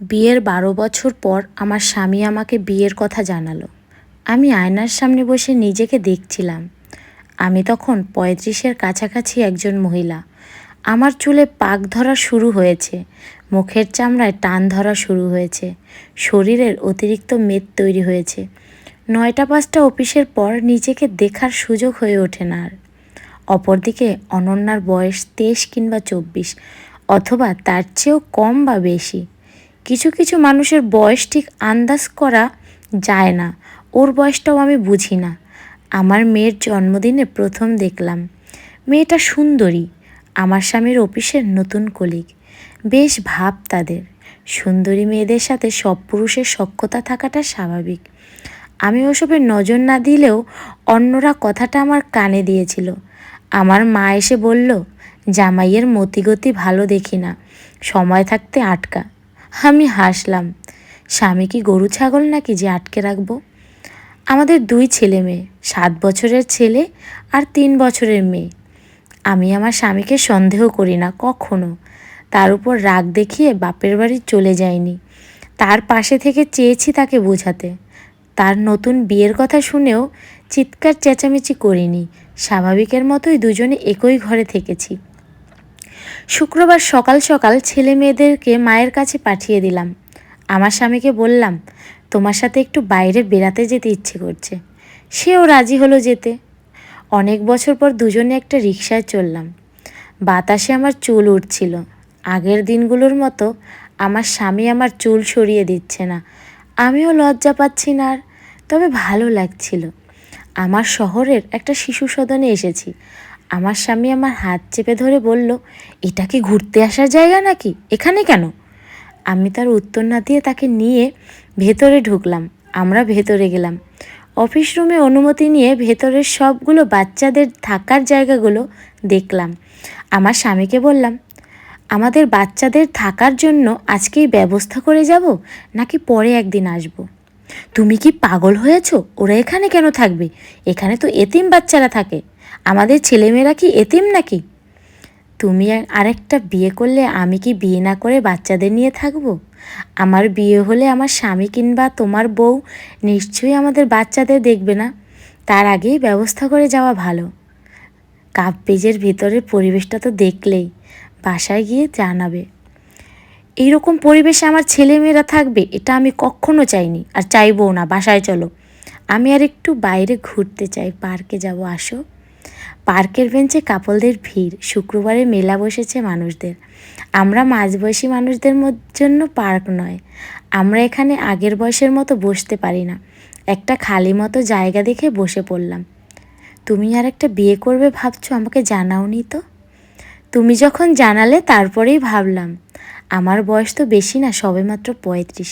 বিয়ের বারো বছর পর আমার স্বামী আমাকে বিয়ের কথা জানালো। আমি আয়নার সামনে বসে নিজেকে দেখছিলাম। আমি তখন পঁয়ত্রিশের কাছাকাছি একজন মহিলা। আমার চুলে পাক ধরা শুরু হয়েছে, মুখের চামড়ায় টান ধরা শুরু হয়েছে, শরীরের অতিরিক্ত মেদ তৈরি হয়েছে। নয়টা পাঁচটা অফিসের পর নিজেকে দেখার সুযোগ হয়ে ওঠে না আর। অপরদিকে অনন্যার বয়স তেইশ কিংবা চব্বিশ, অথবা তার চেয়েও কম বা বেশি। কিছু কিছু মানুষের বয়স ঠিক আন্দাজ করা যায় না। ওর বয়সটাও আমি বুঝি না। আমার মেয়ের জন্মদিনে প্রথম দেখলাম। মেয়েটা সুন্দরী। আমার স্বামীর অফিসের নতুন কলিগ। বেশ ভাব তাদের। সুন্দরী মেয়েদের সাথে সব পুরুষের সক্ষতা থাকাটা স্বাভাবিক। আমি ওসবের নজর না দিলেও অন্যরা কথাটা আমার কানে দিয়েছিল। আমার মা এসে বলল, জামাইয়ের মতিগতি ভালো দেখি না। সময় থাকতে আটকা। আমি হাসলাম। স্বামী কি গরু ছাগল নাকি যে আটকে রাখব? আমাদের দুই ছেলে মেয়ে, সাত বছরের ছেলে আর তিন বছরের মেয়ে। আমি আমার স্বামীকে সন্দেহ করি না, কখনো। তার উপর রাগ দেখিয়ে বাপের বাড়ি চলে যায়নি তার পাশে থেকে চেয়েছি তাকে বোঝাতে। তার নতুন বিয়ের কথা শুনেও চিৎকার চেঁচামেচি করিনি। স্বাভাবিকের মতোই দুজনে একই ঘরে থেকেছি। শুক্রবার সকাল সকাল ছেলে মেয়েদেরকে মায়ের কাছে পাঠিয়ে দিলাম। আমার স্বামীকে বললাম, তোমার সাথে একটু বাইরে বেড়াতে যেতে ইচ্ছে করছে। সেও রাজি হলো যেতে। অনেক বছর পর দুজনে একটা রিক্সায় চললাম। বাতাসে আমার চুল উঠছিল আগের দিনগুলোর মতো আমার স্বামী আমার চুল সরিয়ে দিচ্ছে না। আমিও লজ্জা পাচ্ছি না আর, তবে ভালো লাগছিল। আমার শহরের একটা শিশু সদনে এসেছি। আমার স্বামী আমার হাত চেপে ধরে বলল, এটা কি ঘুরতে আসার জায়গা নাকি? এখানে কেন? আমি তার উত্তর না দিয়ে তাকে নিয়ে ভেতরে ঢুকলাম। আমরা ভেতরে গেলাম। অফিস রুমে অনুমতি নিয়ে ভেতরের সবগুলো বাচ্চাদের থাকার জায়গাগুলো দেখলাম। আমার স্বামীকে বললাম, আমাদের বাচ্চাদের থাকার জন্য আজকেই ব্যবস্থা করে যাব নাকি পরে একদিন আসব। তুমি কি পাগল হয়েছ? ওরা এখানে কেন থাকবে? এখানে তো এতিম বাচ্চারা থাকে। আমাদের ছেলেমেয়েরা কি এতিম নাকি? তুমি আরেকটা বিয়ে করলে আমি কি বিয়ে না করে বাচ্চাদের নিয়ে থাকব? আমার বিয়ে হলে আমার স্বামী কিংবা তোমার বউ নিশ্চয়ই আমাদের বাচ্চাদের দেখবে না। তার আগেই ব্যবস্থা করে যাওয়া ভালো। কাপ পেজের ভিতরের পরিবেশটা তো দেখলেই। বাসায় গিয়ে জানাবে। এইরকম পরিবেশে আমার ছেলেমেয়েরা থাকবে, এটা আমি কখনো চাইনি, আর চাইবও না, বাসায় চলো। আমি আর একটু বাইরে ঘুরতে চাই, পার্কে যাব, আসো। পার্কের বেঞ্চে কাপলদের ভিড়, শুক্রবারে মেলা বসেছে মানুষদের। আমরা মাঝবয়সী মানুষদের জন্য পার্ক নয়। আমরা এখানে আগের বয়সের মতো বসতে পারি না। একটা খালি মতো জায়গা দেখে বসে পড়লাম। তুমি আর একটা বিয়ে করবে ভাবছ, আমাকে জানাওনি তো? তুমি যখন জানালে তারপরেই ভাবলাম। আমার বয়স তো বেশি না সবেমাত্র পঁয়ত্রিশ।